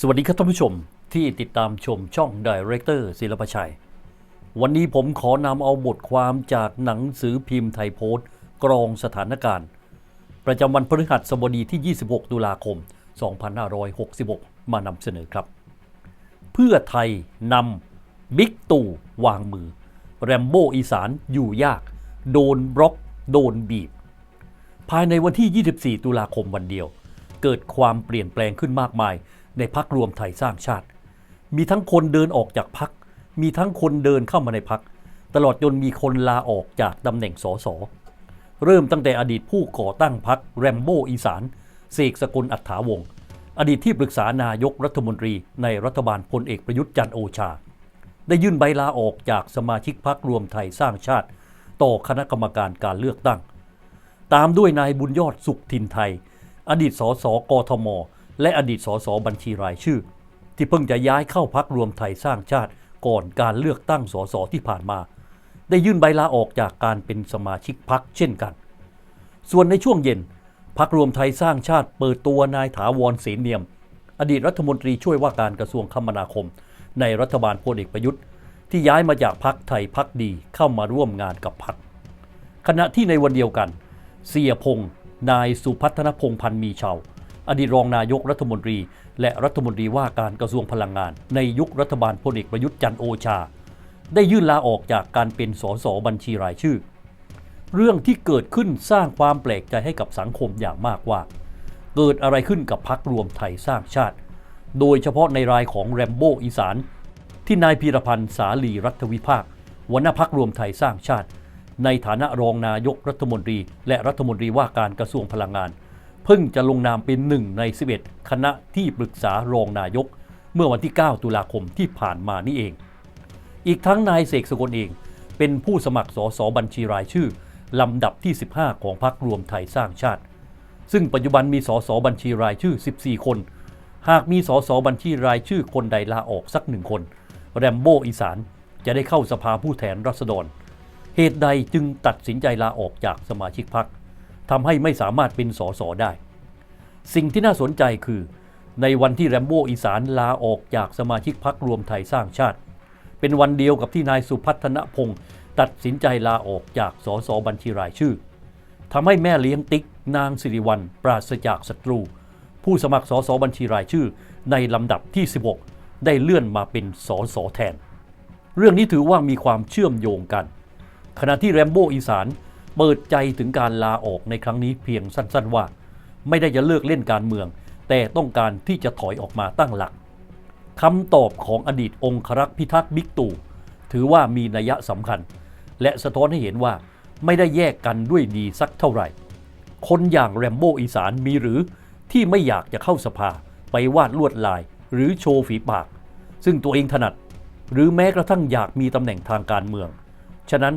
สวัสดีครับท่านผู้ชมที่ติดตามชมช่องดีเรคเตอร์ศิลปชัย วันนี้ผมขอนำเอาบทความจากหนังสือพิมพ์ไทยโพสต์ กรองสถานการณ์ ประจำวันพฤหัสบดีที่ 26 ตุลาคม 2566 มานำเสนอครับ เพื่อไทยนำบิ๊กตู่วางมือ แรมโบ้อีสานอยู่ยาก โดนบล็อก โดนบีบ ภายในวันที่ 24 ตุลาคมวันเดียว เกิดความเปลี่ยนแปลงขึ้นมากมาย ในพักรวมไทยสร้างชาติ มีทั้งคนเดินออกจากพัก มีทั้งคนเดินเข้ามาในพัก ตลอดจนมีคนลาออกจากตำแหน่งสสเริ่มตั้งแต่อดีตผู้ก่อตั้งพักแรมโบ้อีสานเสกสกลอัฏฐาวงศ์อดีตที่ปรึกษานายกรัฐมนตรีในรัฐบาลพลเอกประยุทธ์จันโอชา ได้ยื่นใบลาออกจากสมาชิกพักรวมไทยสร้างชาติ ต่อคณะกรรมการการเลือกตั้ง ตามด้วยนายบุญยอดสุขทินไทย อดีตสสกทม และอดีตสสบัญชีรายชื่อ ที่เพิ่งจะย้ายเข้าพักรวมไทยสร้างชาติก่อนการเลือกตั้งสสที่ผ่านมา ได้ยื่นใบลาออกจากการเป็นสมาชิกพักเช่นกัน ส่วนในช่วงเย็นพักรวมไทยสร้างชาติเปิดตัวนายถาวรเสนเนียม อดีตรัฐมนตรีช่วยว่าการกระทรวงคมนาคม ในรัฐบาลพลเอกประยุทธ์ ที่ย้ายมาจากพักไทยพักดีเข้ามาร่วมงานกับพักขณะที่ในวันเดียวกัน เสียพงศ์นายสุพัฒนพงพันธ์มีชาว อดีตรองนายกรัฐมนตรี และรัฐมนตรีว่าการกระทรวงพลังงาน ในยุครัฐบาลพลเอกประยุทธ์จันโอชา ได้ยื่นลาออกจากการเป็นสสบัญชีรายชื่อ เรื่องที่เกิดขึ้นสร้างความแปลกใจให้กับสังคมอย่างมากว่า เกิดอะไรขึ้นกับพักรวมไทยสร้างชาติ โดยเฉพาะในรายของแรมโบ้อีสานที่นายพีรพันธ์สาลีรัฐวิภาคหัวหน้าพักรวมไทยสร้างชาติ ในฐานะรองนายกรัฐมนตรี และรัฐมนตรีว่าการกระทรวงพลังงาน พิ่งจะลงนามเป็นหนึ่งใน 11 คณะที่ปรึกษารองนายก เมื่อวันที่ 9 ตุลาคมที่ผ่านมานี่เอง อีกทั้งนายเสกสกลเอง เป็นผู้สมัครสสบัญชีรายชื่อ ลำดับที่ 15 ของพรรครวมไทยสร้างชาติ ซึ่งปัจจุบันมีสสบัญชีรายชื่อ 14 คน หากมีสสบัญชีรายชื่อคนใดลาออกสักหนึ่งคน แรมโบ้อีสานจะได้เข้าสภาผู้แทนราษฎร เหตุใดจึงตัดสินใจลาออกจากสมาชิกพรรค ทำให้ไม่สามารถเป็นสสได้ สิ่งที่น่าสนใจคือ ในวันที่แรมโบ้อีสานลาออกจากสมาชิกพรรครวมไทยสร้างชาติ เป็นวันเดียวกับที่นายสุพัฒนพงศ์ตัดสินใจลาออกจากสสบัญชีรายชื่อทำให้แม่เลี้ยงติ๊ก นางสิริวัลปราศจากศัตรู ผู้สมัครสสบัญชีรายชื่อ ในลำดับที่ 16 ได้เลื่อนมาเป็นสสแทน เรื่องนี้ถือว่ามีความเชื่อมโยงกัน ขณะที่แรมโบ้อีสาน เปิดใจถึงการลาออกในครั้งนี้เพียงสั้นๆว่า ไม่ได้จะเลิกเล่นการเมือง แต่ต้องการที่จะถอยออกมาตั้งหลักคำตอบของอดีตองครักษ์พิทักษ์บิ๊กตู่ถือว่ามีนัยสำคัญ และสะท้อนให้เห็นว่าไม่ได้แยกกันด้วยดีสักเท่าไหร่ คนอย่างแรมโบ้อีสานมีหรือที่ไม่อยากจะเข้าสภาไปวาดลวดลายหรือโชว์ฝีปาก ซึ่งตัวเองถนัด หรือแม้กระทั่งอยากมีตำแหน่งทางการเมือง ฉะนั้น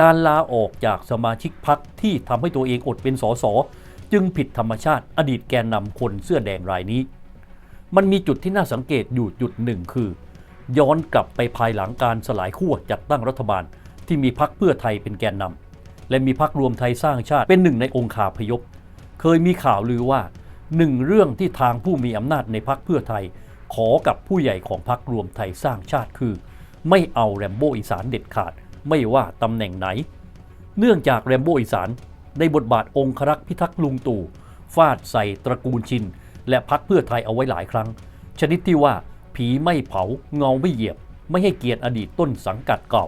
การลาออกจากสมาชิกพรรคที่ทำให้ตัวเองอดเป็นสสจึงผิดธรรมชาติอดีตแกนนำคนเสื้อแดงรายนี้ มันมีจุดที่น่าสังเกตอยู่จุดหนึ่งคือ ย้อนกลับไปภายหลังการสลายขั้วจัดตั้งรัฐบาลที่มีพรรคเพื่อไทยเป็นแกนนำและมีพรรครวมไทยสร้างชาติเป็นหนึ่งในองค์คาพยพ เคยมีข่าวลือว่าหนึ่งเรื่องที่ทางผู้มีอำนาจในพรรคเพื่อไทย ขอกับผู้ใหญ่ของพรรครวมไทยสร้างชาติคือ ไม่เอาแรมโบ้อีสานเด็ดขาด ไม่ว่าตำแหน่งไหน เนื่องจากแรมโบ้อีสานในบทบาทองครักษ์พิทักษ์ลุงตู่ฟาดใส่ตระกูลชิน และพักเพื่อไทยเอาไว้หลายครั้ง ชนิดที่ว่าผีไม่เผาเงาไม่เหยียบ ไม่ให้เกียรติอดีตต้นสังกัดเก่า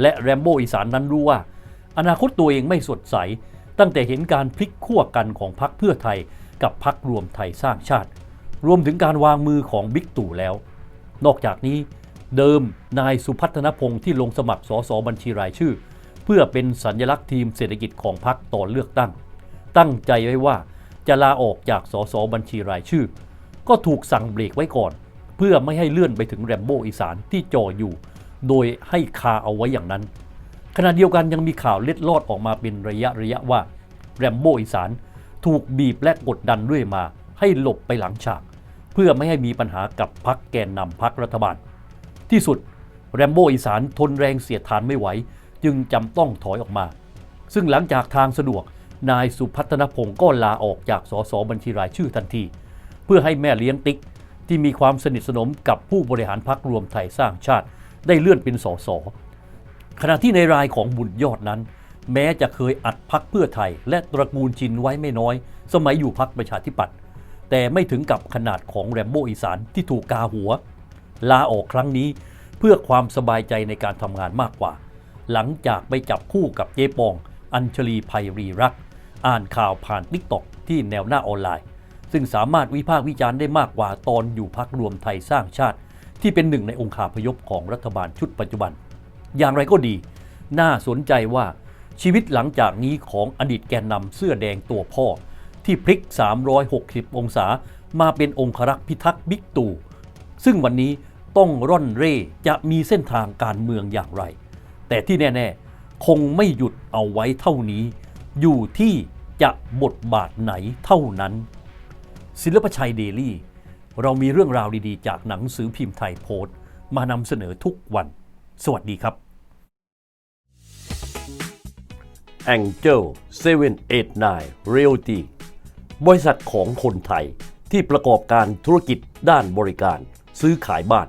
และแรมโบ้อีสานนั้นรู้ว่า อนาคตตัวเองไม่สดใส ตั้งแต่เห็นการพลิกขั้วกันของพรรคเพื่อไทยกับพรรครวมไทยสร้างชาติ รวมถึงการวางมือของบิ๊กตู่แล้ว นอกจากนี้ เดิมนายสุพัฒนพงศ์ที่ลงสมัครสสบัญชีรายชื่อ เพื่อเป็นสัญลักษณ์ทีมเศรษฐกิจของพรรคตอนเลือกตั้ง ตั้งใจไว้ว่าจะลาออกจากสสบัญชีรายชื่อ ก็ถูกสั่งเบรกไว้ก่อน เพื่อไม่ให้เลื่อนไปถึงแรมโบ้อีสานที่จ่ออยู่ โดยให้คาเอาไว้อย่างนั้น ขณะเดียวกันยังมีข่าวเล็ดลอดออกมาเป็นระยะระยะว่าแรมโบ้อีสานถูกบีบและกดดันด้วยมา ให้หลบไปหลังฉาก เพื่อไม่ให้มีปัญหากับพักแกนนำพักรัฐบาล ที่สุดแรมโบ้อีสานทนแรงเสียดทานไม่ไหว จึงจำต้องถอยออกมา ซึ่งหลังจากทางสะดวกนายสุพัฒนพงศ์ก็ลาออกจากสสบัญชีรายชื่อทันที เพื่อให้แม่เลี้ยงติ๊ก ที่มีความสนิทสนมกับผู้บริหารพรรครวมไทยสร้างชาติ ได้เลื่อนเป็นสสขณะที่ในรายของบุญยอดนั้น แม้จะเคยอัดพักเพื่อไทย และตระกูลชินไว้ไม่น้อย สมัยอยู่พักประชาธิปัตย์แต่ไม่ถึงกับขนาดของแรมโบ้อีสานที่ถูกกาหัว ลาออกครั้งนี้ เพื่อความสบายใจในการทำงานมากกว่า หลังจากไปจับคู่กับเจ๊ปอง อัญชลีภัยรีรัก อ่านข่าวผ่านทิกตอกที่แนวหน้าออนไลน์ ซึ่งสามารถวิพากษ์วิจารณ์ได้มากกว่าตอนอยู่พักรวมไทยสร้างชาติ ที่เป็นหนึ่งในองค์คาพยพของรัฐบาลชุดปัจจุบัน อย่างไรก็ดี น่าสนใจว่าชีวิตหลังจากนี้ของอดีตแกนนำเสื้อแดงตัวพ่อ ที่พลิก 360 องศามาเป็นองครักษ์พิทักษ์บิ๊กตู่ซึ่งวันนี้ ต้องร่อนเร่จะมีเส้นทางการเมืองอย่างไร แต่ที่แน่ ๆ คงไม่หยุดเอาไว้เท่านี้ อยู่ที่จะบทบาทไหนเท่านั้น ศิลปชัยเดลี่ เรามีเรื่องราวดีๆ จากหนังสือพิมพ์ไทยโพสต์มานำเสนอทุกวัน สวัสดีครับ Angel 789 Realty บริษัทของคนไทยที่ประกอบการธุรกิจด้านบริการซื้อขายบ้าน